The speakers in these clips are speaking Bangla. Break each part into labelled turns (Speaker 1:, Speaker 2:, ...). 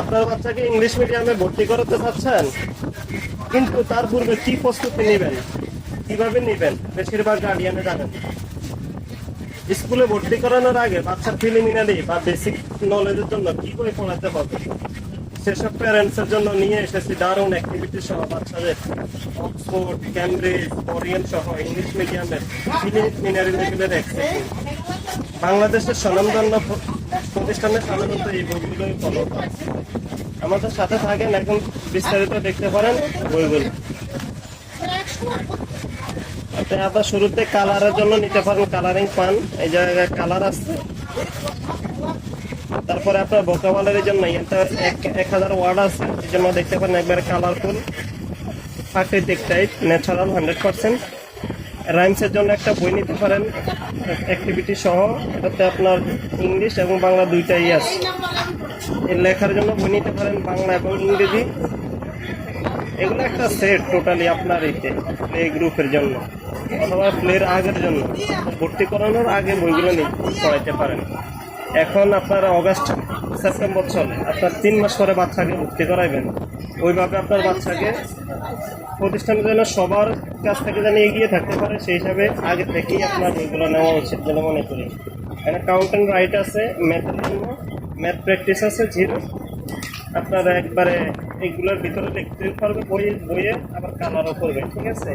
Speaker 1: আপনার বাচ্চাকে ইংলিশ মিডিয়ামে ভর্তি করাতে চাচ্ছেন, কিন্তু তার পূর্বে কি প্রস্তুতি নেবেন? কীভাবে নেবেন? বেশিরভাগ গার্ডিয়ানে জানেন। স্কুলে ভর্তি করানোর আগে বাচ্চার প্রিলিমিনারি বা বেসিক নলেজের জন্য কি বই পড়াতে হবে? সেসব প্যারেন্টস এর জন্য নিয়ে এসেছি দারুণ অ্যাক্টিভিটি সহ বাচ্চাদের অক্সফোর্ড ক্যামব্রিজ কোরিয়ান সহ ইংলিশ মিডিয়ামের প্রিলিমিনারি লেভেলের বাংলাদেশের স্বনামধন্য প্রতিষ্ঠানে সাধারণত এই বইগুলোই ফলো আমাদের সাথে থাকেন এখন বিস্তারিত দেখতে পারেন বইগুলো। আপনি আবার শুরুতে কালারের জন্য নিতে পারেন কালারিং পান, এই জায়গায় কালার আছে। তারপরে আপনার ভোকাবুলারির জন্য এক হাজার ওয়ার্ড আছে, এই জন্য দেখতে পারেন একবারে কালারফুল প্রাকৃতিক টাইপ ন্যাচারাল হান্ড্রেড পার্সেন্ট রাইমসের জন্য একটা বই নিতে পারেন অ্যাক্টিভিটি সহ। এটাতে আপনার ইংলিশ এবং বাংলা দুইটাই আছে। এর লেখার জন্য বই নিতে পারেন বাংলা এবং ইংরেজি। এগুলো একটা সেট টোটালি আপনার এতে প্লে গ্রুপের জন্য। অথবা প্লের আগের জন্য। ভর্তি করানোর আগে বইগুলো নিয়ে পড়াইতে পারেন। এখন আপনারা অগাস্ট সেপ্টেম্বর চলে। আপনার তিন মাস পরে বাচ্চাকে ভর্তি করাইবেন। ওইভাবে আপনার বাচ্চাকে প্রতিষ্ঠানের জন্য সবার কাছ থেকে যেন এগিয়ে থাকতে পারে, সেই হিসাবে আগে থেকেই আপনার বইগুলো নেওয়া উচিত বলে মনে করি। এখানে কাউন্টেন্ট রাইট আছে ম্যাথের জন্য ম্যাথ প্র্যাকটিস আছে জিরো আপনারা একবারে এগুলোর ভিতরে দেখতে পারবে বই বইয়ে আবার কালারও করবে, ঠিক আছে?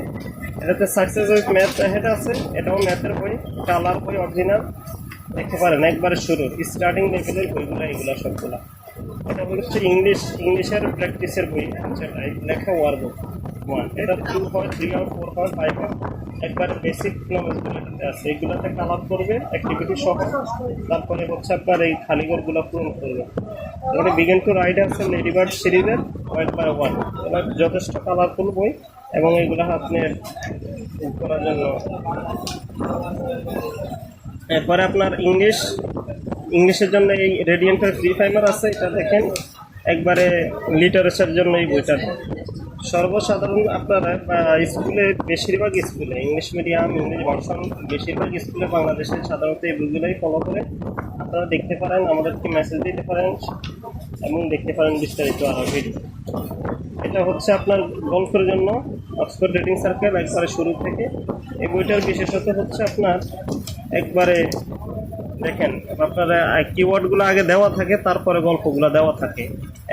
Speaker 1: এটাতে সাকসেস উইথ ম্যাথ হেড আছে, এটাও ম্যাথের বই কালার বই অরিজিনাল দেখতে পারেন, একবারে শুরু। স্টার্টিং লেভেলের বইগুলো, এগুলো সবগুলো। এটা হচ্ছে ইংলিশ ইংলিশের প্র্যাকটিসের বই। এই লেখা ওয়ার বুক ওয়ান এটা টু পয়েন্ট থ্রি আর ফোর পয়েন্ট ফাইভ হয়। একবার বেসিক নলেজগুলো এটাতে আছে। এগুলোতে কালার করবে অ্যাক্টিভিটি সহ। তারপরে হচ্ছে আপনার এই খালিগরগুলো পূরণ করবে। এবারে বিগেন টু রাইড আছে লেডি বার্ড সিরিজের ওয়ান বাই ওয়ান এবার যথেষ্ট কালারফুল বই, এবং এগুলো আপনি করার জন্য এরপরে আপনার ইংলিশ, ইংলিশের জন্য এই রেডিয়েন্টের ফ্রি ফাইমার আছে, এটা দেখেন। একবারে লিটারেচার জন্য এই বইটা। সর্বসাধারণ আপনারা স্কুলে, বেশিরভাগ স্কুলে, ইংলিশ মিডিয়াম ইংলিশ ভার্সন, বেশিরভাগ স্কুলে বাংলাদেশে সাধারণত এই বইগুলোই ফলো করে। আপনারা দেখতে পারেন, আমাদেরকে মেসেজ দিতে পারেন, এবং দেখতে পারেন বিস্তারিত আরও ভিডিও এটা হচ্ছে আপনার গল্পের জন্য অক্সফোর্ড রেটিং সার্কেল একবারে শুরু থেকে। এই বইটার বিশেষত হচ্ছে আপনার একবারে দেখেন, আপনার কিওয়ার্ডগুলো আগে দেওয়া থাকে, তারপরে গল্পগুলো দেওয়া থাকে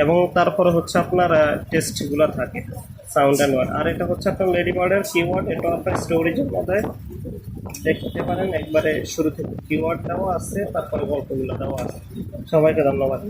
Speaker 1: এবং তারপরে হচ্ছে আপনার টেস্টগুলো থাকে সাউন্ড অ্যান্ড ওয়ার্ড আর এটা হচ্ছে আপনার লেডি বার্ডের কিওয়ার্ড এটা আপনার স্টোরেজের মধ্যে দেখতে পারেন, একবারে শুরু থেকে কিওয়ার্ড দেওয়া আছে, তারপরে গল্পগুলো দেওয়া আছে। সবাইকে ধন্যবাদ।